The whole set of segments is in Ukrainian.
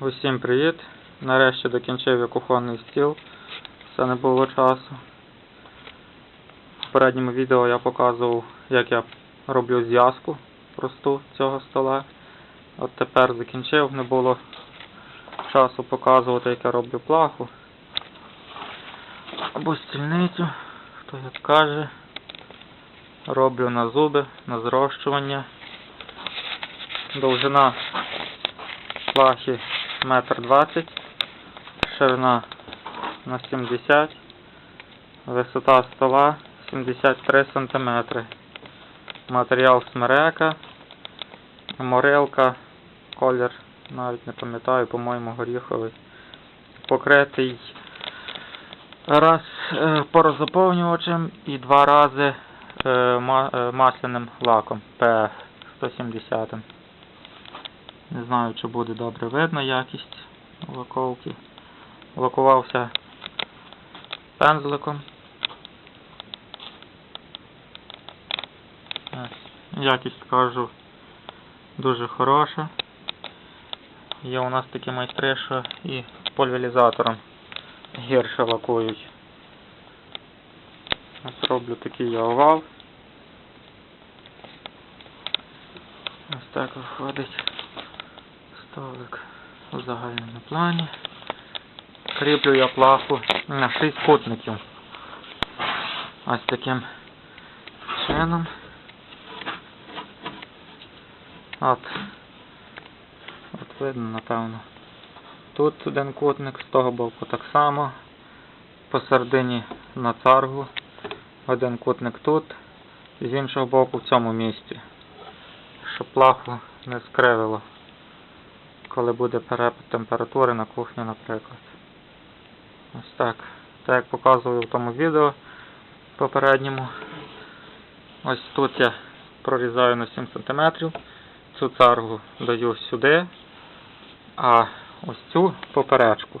Усім привіт! Нарешті докінчив я кухонний стіл. Це не було часу. В попередньому відео я показував, як я роблю зв'язку просту цього стола. От тепер закінчив, не було часу показувати, як я роблю плаху. Або стільницю, хто як каже. Роблю на зуби, на зрощування. Довжина плахи метр двадцять, ширина на 70, висота стола 73 сантиметри. Матеріал смерека, морилка, колір, навіть не пам'ятаю, по-моєму, горіховий. Покритий раз е, порозаповнювачем і два рази е, е, масляним лаком PF 170. Не знаю, чи буде добре видно якість лаковки. Лакувався пензликом. Якість кажу дуже хороша. Є у нас такі майстри, що і пульверізатором гірше лакують. Ось роблю такий я овал. Ось так виходить столик у загальному плані. Кріплю я плаху на 6 кутників. Ось таким чином. От. От видно, напевно. Тут один кутник, з того боку так само. Посередині на царгу. Один кутник тут. І з іншого боку в цьому місці. Щоб плаху не скривило коли буде перепад температури на кухні, наприклад. Ось так. Так як показував в тому відео попередньому. Ось тут я прорізаю на 7 см. Цю царгу даю сюди, а ось цю поперечку.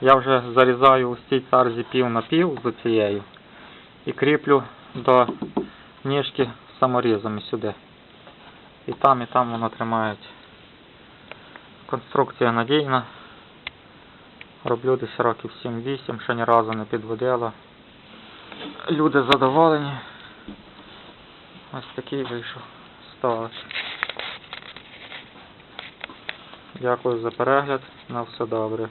Я вже зарізаю ось цій царзі пів на пів з цією і кріплю до ніжки саморізами сюди. І там, і там воно тримається. Конструкція надійна. Роблю десь років 7-8, ще ні разу не підводила. Люди задоволені. Ось такий вийшов столик. Дякую за перегляд. На все добре.